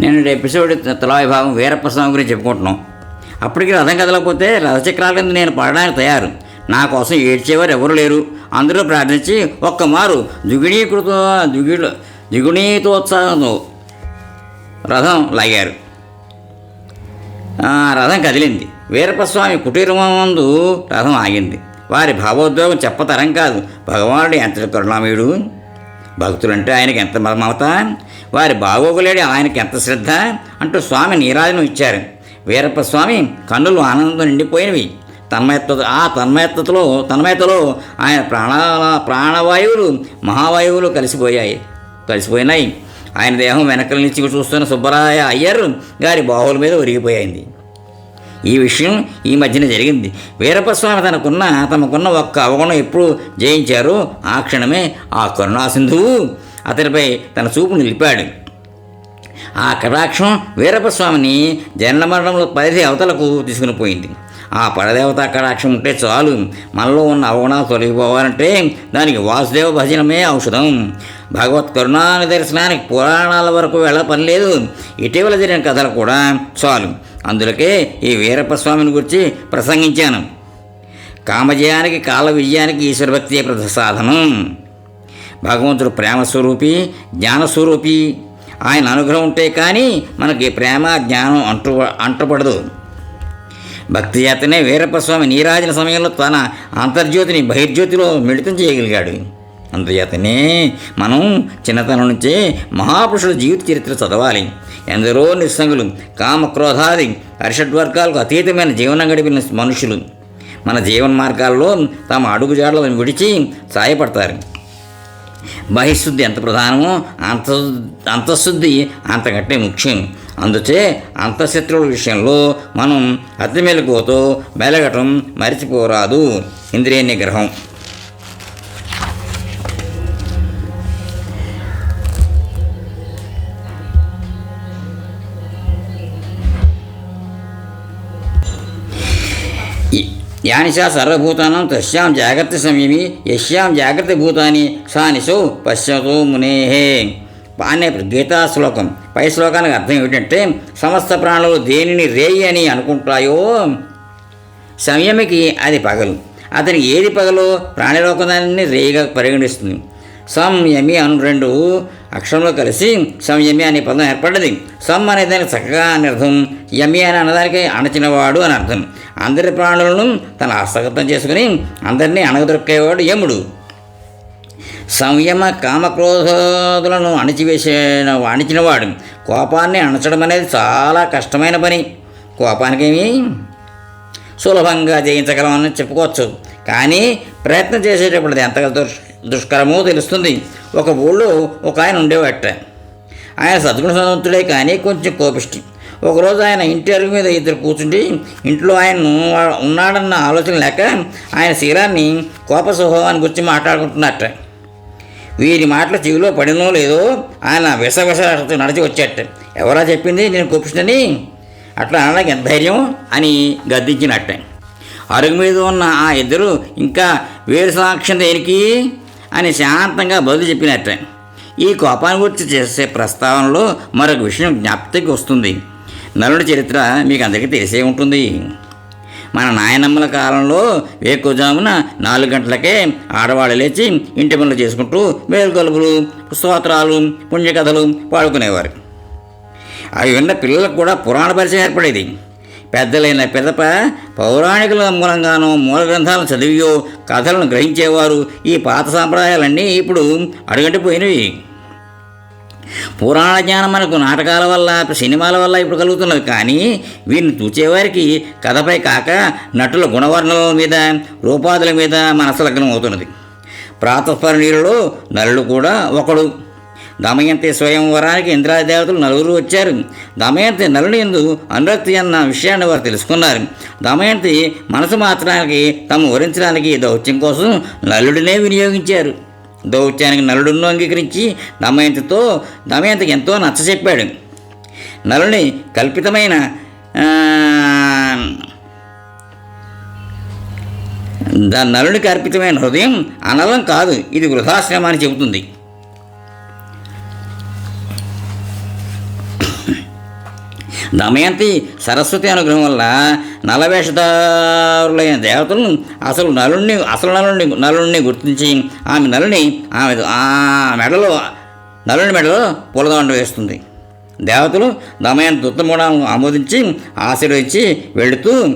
నేను ఎపిసోడ్ తలా విభాగం వీరప్ప స్వామి గురించి చెప్పుకుంటున్నాం. అప్పటికి రథం కదలకపోతే రథచక్రాల కింద నేను పడడానికి తయారు. నా కోసం ఏడ్చేవారు ఎవరు లేరు. అందరూ ప్రార్థించి ఒక్క మారు దుగిణీకృత దుగిడు దిగుణీతోత్సాహంతో రథం లాగారు. రథం కదిలింది. వీరప్పస్వామి కుటీరం ముందు రథం ఆగింది. వారి భావోద్వేగం చెప్పతరం కాదు. భగవానుడు ఎంత కరుణామయుడు భక్తులంటే ఆయనకి ఎంత మమత? వారి బాగోగులేడి ఆయనకి ఎంత శ్రద్ధ? అంటూ స్వామి నీరాజనం ఇచ్చారు. వీరప్ప స్వామి కన్నులు ఆనందం నిండిపోయినవి. తన్మయత్వ ఆ తన్మయత్వతలో తన్మయతలో ఆయన ప్రాణ ప్రాణవాయువులు మహావాయువులు కలిసిపోయాయి. కలిసిపోయినాయి. ఆయన దేహం వెనకల నుంచి చూస్తున్న సుబ్బరాయ అయ్యర్ గారి బాహువుల మీద ఒరిగిపోయింది. ఈ విషయం ఈ మధ్యన జరిగింది. వీరపస్వామి తనకున్న తమకున్న ఒక్క అవగుణం ఎప్పుడు జయించారో. ఆ క్షణమే ఆ కరుణాసింధువు అతనిపై తన చూపు నిలిపాడు. ఆ కటాక్షం వీరపస్వామిని జనన మరణంలో పరిధి అవతలకు తీసుకుని పోయింది. ఆ పరదేవత కటాక్షం ఉంటే చాలు. మనలో ఉన్న అవగుణాలు తొలగిపోవాలంటే దానికి వాసుదేవ భజనమే ఔషధం. భగవత్ కరుణాని దర్శనానికి పురాణాల వరకు వెళ్ళ పని లేదు. ఇటీవల జరిగిన కథలు కూడా చాలు. అందులకే ఈ వీరప్ప స్వామిని గురించి ప్రసంగించాను. కామజయానికి కాల విజయానికి ఈశ్వరభక్తి ప్రధ సాధనం. భగవంతుడు ప్రేమ స్వరూపి జ్ఞానస్వరూపి. ఆయన అనుగ్రహం ఉంటే కానీ మనకి ప్రేమ జ్ఞానం అంటు అంటపడదు. భక్తి చేతనే వీరప్పస్వామి నీరాజన సమయంలో తన అంతర్జ్యోతిని బహిర్జ్యోతిలో మిళితం చేయగలిగాడు. అందుచేతనే మనం చిన్నతనం నుంచే మహాపురుషుల జీవిత చరిత్ర చదవాలి. ఎందరో నిస్సంగులు కామక్రోధాది అరిషడ్వర్గాలకు అతీతమైన జీవనం గడిపిన మనుషులు. మన జీవన మార్గాల్లో తమ అడుగుజాడలను విడిచి సాయపడతారు. బహిశుద్ధి ఎంత ప్రధానమో అంత అంతఃశుద్ధి అంతకంటే ముఖ్యం. అందుచే అంతఃశత్రువుల విషయంలో మనం అతి మెలకువతో మెలగటం మరిచిపోరాదు. ఇంద్రియ నిగ్రహం. యానిషా సర్వభూతానం తస్యాం జాగ్రత్త సంయమి యశ్యాం జాగ్రత్త భూతాని సానిశో పశ్యతో మునేహే. అనే గీతా శ్లోకం. పై శ్లోకానికి అర్థం ఏమిటంటే సమస్త ప్రాణులు దేనిని రేయి అని అనుకుంటాయో? సంయమికి అది పగలు. అతనికి ఏది పగలో? ప్రాణిలోకాన్ని రేయిగా పరిగణిస్తుంది. సంయమి అను రెండు అక్షరంలో కలిసి సంయమి అనే పదం ఏర్పడ్డది. సమ్ అనే దానికి చక్కగా అని అర్థం. యమి అని అన్నదానికి అణచినవాడు అని అర్థం. అందరి ప్రాణులను తన హస్తగతం చేసుకుని అందరినీ అణగదొక్కేవాడు యముడు. సంయమ కామక్రోధాదులను అణిచివేసిన అణిచినవాడు. కోపాన్ని అణచడం అనేది చాలా కష్టమైన పని. కోపానికేమి సులభంగా జయించగలమని చెప్పుకోవచ్చు. కానీ ప్రయత్నం చేసేటప్పుడు ఎంతగా ఎంత దుష్ దుష్కరమో తెలుస్తుంది. ఒక ఊళ్ళో ఒక ఆయన ఉండేవాట. ఆయన సద్గుణ సంతుడే కానీ కొంచెం కోపిష్టి. ఒకరోజు ఆయన ఇంటి అరుగు మీద ఇద్దరు కూర్చుండి ఇంట్లో ఆయన ఉన్నాడన్న ఆలోచన లేక ఆయన శీలాన్ని కోప స్వభావాన్ని గురించి మాట్లాడుకుంటున్నట్ట. వీరి మాటలు చెవిలో పడినో లేదో ఆయన విస నడిచి వచ్చేట. ఎవరా చెప్పింది నేను కోపిష్టని? అట్లా అనడానికి ఎంత ధైర్యం అని గద్దించినట్ట. అరుగు మీద ఉన్న ఆ ఇద్దరు ఇంకా వేరు సాక్ష్యం దేనికి? అని శాంతంగా బదులు చెప్పినట్టే. ఈ కోపాన్ని గురించి చేసే ప్రస్తావనలో మరొక విషయం జ్ఞాప్తికి వస్తుంది. నలుడి చరిత్ర మీకు అందరికీ తెలిసే ఉంటుంది. మన నాయనమ్మల కాలంలో వేకుజామున నాలుగు గంటలకే ఆడవాళ్ళు లేచి ఇంటి పనులు చేసుకుంటూ వేలుకొలుపులు స్తోత్రాలు పుణ్యకథలు పాడుకునేవారు. అవి విన్న పిల్లలకు కూడా పురాణ పరిచయం ఏర్పడేది. పెద్దలైన పెదప పౌరాణికుల మూలంగానో మూల గ్రంథాలను చదివియో కథలను గ్రహించేవారు ఈ పాత సాంప్రదాయాలన్నీ ఇప్పుడు అడుగంటిపోయినవి. పురాణ జ్ఞానం మనకు నాటకాల వల్ల సినిమాల వల్ల ఇప్పుడు కలుగుతున్నది. కానీ వీరిని చూచేవారికి కథపై కాక నటుల గుణవర్ణల మీద రూపాదుల మీద మనసు లగ్నం అవుతున్నది ప్రాతస్మరణీయులలో నలుడు కూడా ఒకడు. దమయంతి స్వయంవరానికి ఇంద్రాదేవతలు నలుగురు వచ్చారు. దమయంతి నలుని ఎందు అనురక్తి అన్న విషయాన్ని వారు తెలుసుకున్నారు. దమయంతి మనసు మాత్రానికి తమ వరించడానికి దౌత్యం కోసం నలుడినే వినియోగించారు. దౌత్యానికి నలుడును అంగీకరించి దమయంతితో దమయంతికి ఎంతో నచ్చ చెప్పాడు. నలుని కల్పితమైన దా నలునికి అర్పితమైన హృదయం అనలం కాదు ఇది వృధాశ్రమాన్ని చెబుతుంది. దమయంతి సరస్వతి అనుగ్రహం వల్ల నలవేషధారులైన దేవతలను అసలు నలుణ్ణి అసలు నలుణ్ణి నలుణ్ణి గుర్తించి ఆమె నలుని ఆమె ఆ మెడలో నలుని మెడలో పూలదండ వేస్తుంది. దేవతలు దమయంతి ఉత్తమగుణాలను ఆమోదించి ఆశీర్వదించి వెళుతూ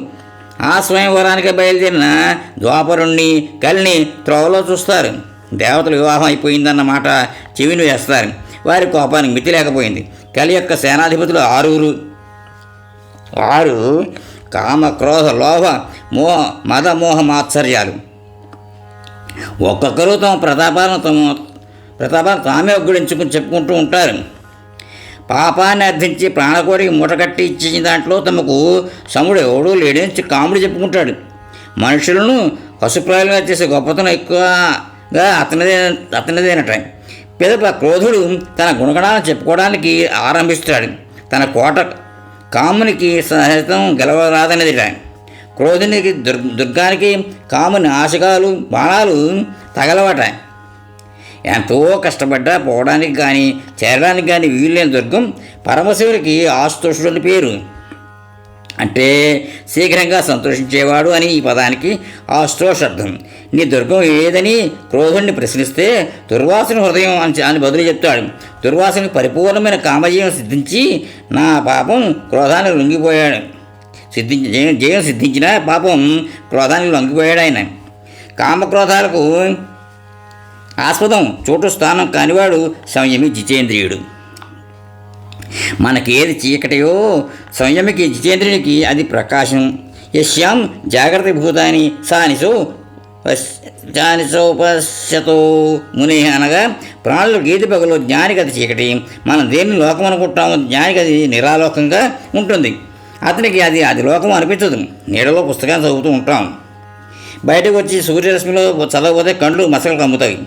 ఆ స్వయంవరానికి బయలుదేరిన ద్వాపరుణ్ణి కలిని త్రోవలో చూస్తారు. దేవతలు వివాహం అయిపోయిందన్నమాట చెవిని వేస్తారు. వారి కోపానికి మితి లేకపోయింది. కలి యొక్క సేనాధిపతులు ఆరుగురు ఆరు కామ క్రోధ లోభ మోహ మదమోహ మాత్సర్యాలు. ఒక్కొక్కరు తమ ప్రతాపాలను తమ ప్రతాపాలను తామే ఒగ్గుడించుకుని చెప్పుకుంటూ ఉంటారు. పాపాన్ని అర్థించి ప్రాణకోడికి మూటకట్టి ఇచ్చిన దాంట్లో తమకు సముడు ఎవడూ లేడని కాముడు చెప్పుకుంటాడు. మనుషులను పశుప్రాయులుగా చేసే గొప్పతనం ఎక్కువగా అతనిదే అతనిదేనట. పిదప క్రోధుడు తన గుణగణాలను చెప్పుకోవడానికి ఆరంభిస్తాడు. తన కోట కామునికి సహితం గెలవరాదనేదిట క్రోధునికి దుర్ దుర్గానికి కాముని ఆశకాలు బాణాలు తగలవట. ఎంతో కష్టపడ్డా పోవడానికి కానీ చేరడానికి కానీ వీల్లేని దుర్గం పరమశివుడికి ఆస్తుషుడు అని పేరు. అంటే శీఘ్రంగా సంతోషించేవాడు అని ఈ పదానికి ఆష్టోషర్థం నీ దుర్గం ఏదని క్రోధుణ్ణి ప్రశ్నిస్తే దుర్వాసుని హృదయం అని అని బదులు చెప్తాడు. దుర్వాసుని పరిపూర్ణమైన కామజీవం సిద్ధించి నా పాపం క్రోధానికి లొంగిపోయాడు. సిద్ధించి జయం జయం సిద్ధించిన పాపం క్రోధానికి లొంగిపోయాడు ఆయన. కామక్రోధాలకు ఆస్పదం చోటు స్థానం కానివాడు సంయమి జితేంద్రియుడు. మనకేది చీకటియో సంయమికి జితేంద్రునికి అది ప్రకాశం. యశ్యాం జాగ్రత్త భూతాన్ని సానిసో జానిసోపశతో ముని అనగా ప్రాణులు గీతి పగలు జ్ఞానికది అది చీకటి. మనం దేన్ని లోకం అనుకుంటామో జ్ఞానికది నిరాలోకంగా ఉంటుంది. అతనికి అది అది లోకం అనిపించదు. నీడలో పుస్తకాన్ని చదువుతూ ఉంటాం. బయటకు వచ్చి సూర్యరశ్మిలో చదవకపోతే కళ్ళు మసకలు కమ్ముతాయి.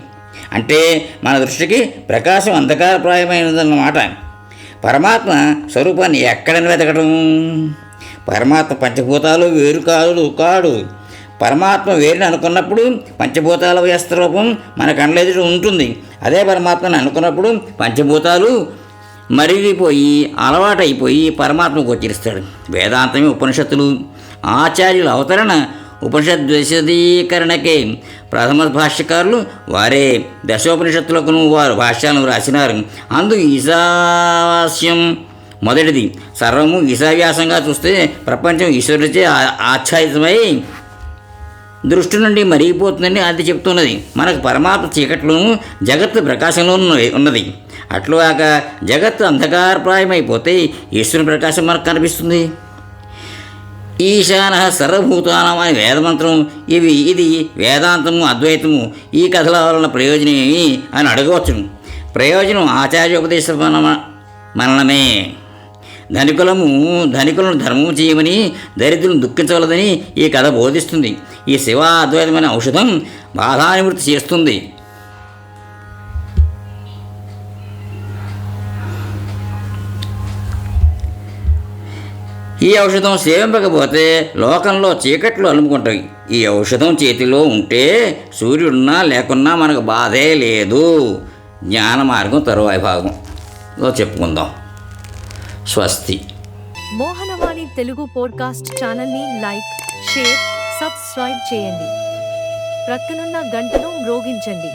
అంటే మన దృష్టికి ప్రకాశం అంధకారప్రాయమైనదన్నమాట. పరమాత్మ స్వరూపాన్ని ఎక్కడని వెతకడం పరమాత్మ పంచభూతాలు వేరు కాదు కాడు. పరమాత్మ వేరుని అనుకున్నప్పుడు పంచభూతాల వ్యస్త రూపం మన కళ్ళెదురు ఉంటుంది. అదే పరమాత్మని అనుకున్నప్పుడు పంచభూతాలు మరిగిపోయి అలవాటైపోయి పరమాత్మకు గోచరిస్తాడు. వేదాంతమే ఉపనిషత్తులు. ఆచార్యుల అవతరణ ఉపనిషత్ విశదీకరణకే ప్రథమ భాష్యకారులు వారే దశోపనిషత్తులకు వారు భాష్యాలను రాసినారు. అందు ఈశావాస్యం మొదటిది. సర్వము ఈశావ్యాసంగా చూస్తే ప్రపంచం ఈశ్వరుడిచే ఆచ్ఛాదితమై దృష్టి నుండి మరిగిపోతుందని అది చెప్తున్నది. మనకు పరమాత్మ చీకట్లోనూ జగత్తు ప్రకాశంలోనూ ఉన్నది- ఉన్నది. అట్లుగాక జగత్తు అంధకారప్రాయమైపోతే ఈశ్వరుని ప్రకాశం మనకు కనిపిస్తుంది. ఈశాన సర్వభూతానం అనే వేదమంత్రం ఇవి ఇది వేదాంతము అద్వైతము. ఈ కథల వలన ప్రయోజనం ఏమి అని అడగవచ్చును. ప్రయోజనం ఆచార్యోపదేశ మన- మరణమే. ధనికులము ధనికులను ధర్మము చేయమని దరిద్రులను దుఃఖించవలదని ఈ కథ బోధిస్తుంది. ఈ శివ అద్వైతమైన ఔషధం బాధానివృత్తి చేస్తుంది. ఈ ఔషధం సేవింపకపోతే లోకంలో చీకట్లు అలుముకుంటాయి. ఈ ఔషధం చేతిలో ఉంటే సూర్యుడున్నా లేకున్నా మనకు బాధే లేదు. జ్ఞాన మార్గం తరువాయి భాగంలో చెప్పుకుందాం. స్వస్తి. మోహనవాణి తెలుగు పోడ్కాస్ట్ ఛానల్ని లైక్ షేర్ సబ్స్క్రైబ్ చేయండి. ప్రక్కనున్న గంటను మ్రోగించండి.